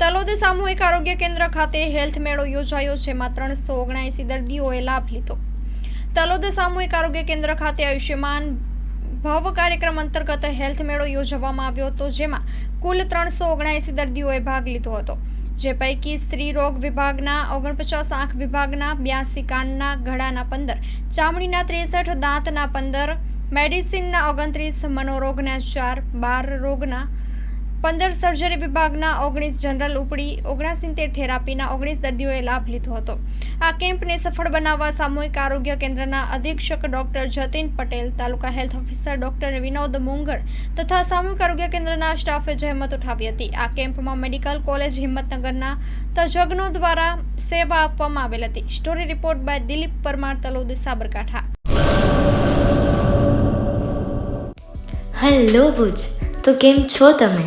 તલોદ સામૂહિક આરોગ્ય કેન્દ્ર ખાતે હેલ્થ મેળો યોજાયો જેમાં ત્રણસો ઓગણએંસી દર્દીઓએ લાભ લીધો. તલોદ સામૂહિક આરોગ્ય કેન્દ્ર ખાતે આયુષ્યમાન ભવ કાર્યક્રમ અંતર્ગત હેલ્થ મેળો યોજવામાં આવ્યો હતો જેમાં કુલ ત્રણસો ઓગણએંસી દર્દીઓએ ભાગ લીધો હતો, જે પૈકી સ્ત્રી રોગ વિભાગના ઓગણપચાસ આંખ વિભાગના, બ્યાસી કાનના, ગળાના પંદર, ચામડીના ત્રેસઠ, દાંતના પંદર, મેડિસિનના ઓગણત્રીસ, મનોરોગના ચાર, બાર રોગના પંદર સર્જરી વિભાગના ઓગણીસ જનરલ ઉપડી ઓગણસિત્તેર થેરાપીના ઓગણીસ દર્દીઓએ લાભ લીધો હતો. આ કેમ્પને સફળ બનાવવા સામૂહિક આરોગ્ય કેન્દ્રના અધિક્ષક doctor Jatin Patel, taluka health officer doctor Vinod Mungal તથા સામૂહિક આરોગ્ય કેન્દ્રના સ્ટાફે જહેમત ઉઠાવી હતી. આ કેમ્પમાં મેડિકલ કોલેજ હિંમતનગરના તજજ્ઞો દ્વારા સેવા આપવામાં આવેલ હતી. Story report by Dilip Parmar, Talod Sabarkantha. Hello Bhuj, તો કેમ છો તમે?